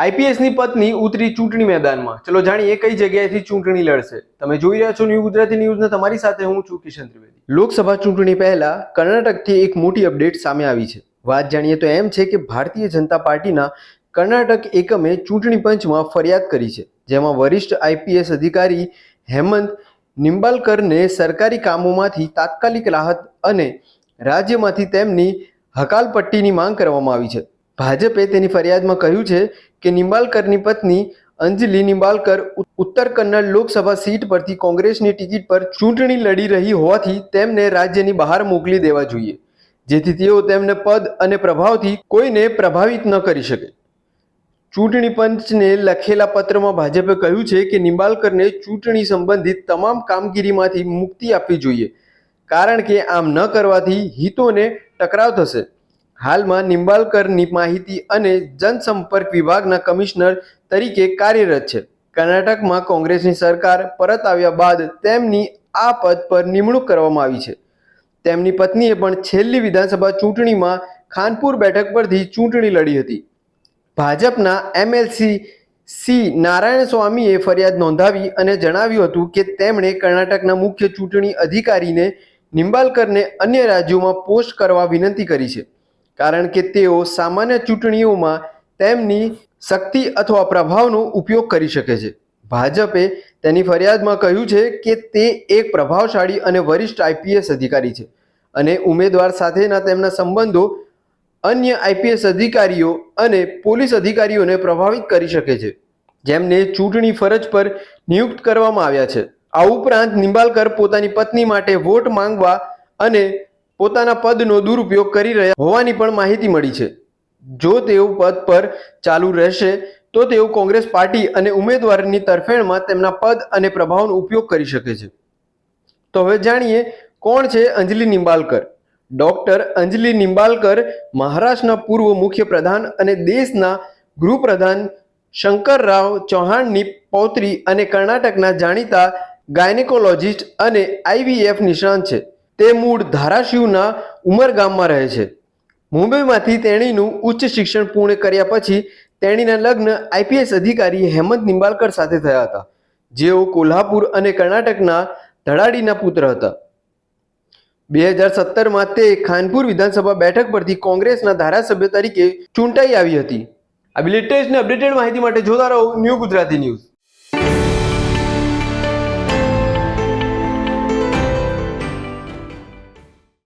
આઈપીએસની પત્ની ઉતરી ચૂંટણી મેદાનમાં. ચલો જાણીએ કઈ જગ્યાએથી ચૂંટણી લડશે. તમે જોઈ રહ્યા છો ન્યૂ ગુજરાતી ન્યૂઝને, તમારી સાથે હું છું કિશન ત્રિવેદી. લોકસભા ચૂંટણી પહેલા કર્ણાટકથી એક મોટી અપડેટ સામે આવી છે. વાત જાણીએ તો એમ છે કે ભારતીય જનતા પાર્ટીના કર્ણાટક એકમે ચૂંટણી પંચમાં ફરિયાદ કરી છે, જેમાં વરિષ્ઠ આઈપીએસ અધિકારી હેમંત નિંબાલકરને સરકારી કામોમાંથી તાત્કાલિક રાહત અને રાજ્યમાંથી તેમની હકાલપટ્ટીની માંગ કરવામાં આવી છે. ભાજપે તેની ફરિયાદમાં કહ્યું છે કે નિંબાલકરની પત્ની અંજલિ નિંબાલકર ઉત્તર કન્નડ લોકસભા સીટ પરથી કોંગ્રેસની ટિકિટ પર ચૂંટણી લડી રહી હોવાથી તેમને રાજ્યની બહાર મોકલી દેવા જોઈએ, જેથી તેઓ તેમને પદ અને પ્રભાવથી કોઈને પ્રભાવિત ન કરી શકે. ચૂંટણી પંચને લખેલા પત્રમાં ભાજપે કહ્યું છે કે નિંબાલકરને ચૂંટણી સંબંધિત તમામ કામગીરીમાંથી મુક્તિ આપવી જોઈએ, કારણ કે આમ ન કરવાથી હિતોને ટકરાવ થશે. હાલમાં નિંબાલકરની માહિતી અને જનસંપર્ક વિભાગના કમિશનર તરીકે કાર્યરત છે. કર્ણાટકમાં કોંગ્રેસની સરકાર પરત આવ્યા બાદ તેમની આ પદ પર નિમણૂક કરવામાં આવી છે. તેમની પત્નીએ પણ છેલ્લી વિધાનસભા ચૂંટણીમાં ખાનપુર બેઠક પરથી ચૂંટણી લડી હતી. ભાજપના એમએલસી સી નારાયણ સ્વામીએ ફરિયાદ નોંધાવી અને જણાવ્યું હતું કે તેમણે કર્ણાટકના મુખ્ય ચૂંટણી અધિકારીને નિંબાલકરને અન્ય રાજ્યોમાં પોસ્ટ કરવા વિનંતી કરી છે. કારણ કે તેઓ સામાન્ય ચૂંટણીઓમાં તેમની શક્તિ અથવા પ્રભાવનો ઉપયોગ કરી શકે છે. ભાજપે તેની ફરિયાદમાં કહ્યું છે કે તે એક પ્રભાવશાળી અને વરિષ્ઠ આઈપીએસ અધિકારી છે અને ઉમેદવાર સાથેના તેમના સંબંધો અન્ય આઈપીએસ અધિકારીઓ અને પોલીસ અધિકારીઓને પ્રભાવિત કરી શકે છે. જેમને ચૂંટણી ફરજ પર નિયુક્ત કરવામાં આવ્યા છે. આ ઉપરાંત નિંબાલકર પોતાની પત્ની માટે વોટ માંગવા અને પોતાના પદનો દુરુપયોગ કરી રહ્યા હોવાની પણ માહિતી મળી છે. જો તેઓ પદ પર ચાલુ રહેશે, તો તેઓ કોંગ્રેસ પાર્ટી અને ઉમેદવારની તરફેણમાં તેમના પદ અને પ્રભાવનો ઉપયોગ કરી શકે છે. તો હવે જાણીએ કોણ છે અંજલિ નિંબાલકર? ડોક્ટર અંજલિ નિંબાલકર મહારાષ્ટ્રના પૂર્વ મુખ્ય પ્રધાન અને દેશના ગૃહપ્રધાન શંકરરાવ ચૌહાણની પૌત્રી અને કર્ણાટકના જાણીતા ગાયનેકોલોજિસ્ટ અને આઈવીએફ નિષ્ણાંત છે. તે મૂળ ધારાશિવના ઉમરગામમાં રહે છે. મુંબઈમાંથી તેણીનું ઉચ્ચ શિક્ષણ પૂર્ણ કર્યા પછી તેણીના લગ્ન આઈપીએસ અધિકારી હેમંત નિંબાલકર સાથે થયા હતા, જેઓ કોલ્હાપુર અને કર્ણાટકના ધડાડીના પુત્ર હતા. બે હજાર સત્તરમાં તે ખાનપુર વિધાનસભા બેઠક પરથી કોંગ્રેસના ધારાસભ્ય તરીકે ચૂંટાઈ આવી હતી. આ લેટેસ્ટ અપડેટેડ માહિતી માટે જોતા રહો ન્યૂ ગુજરાતી ન્યૂઝ.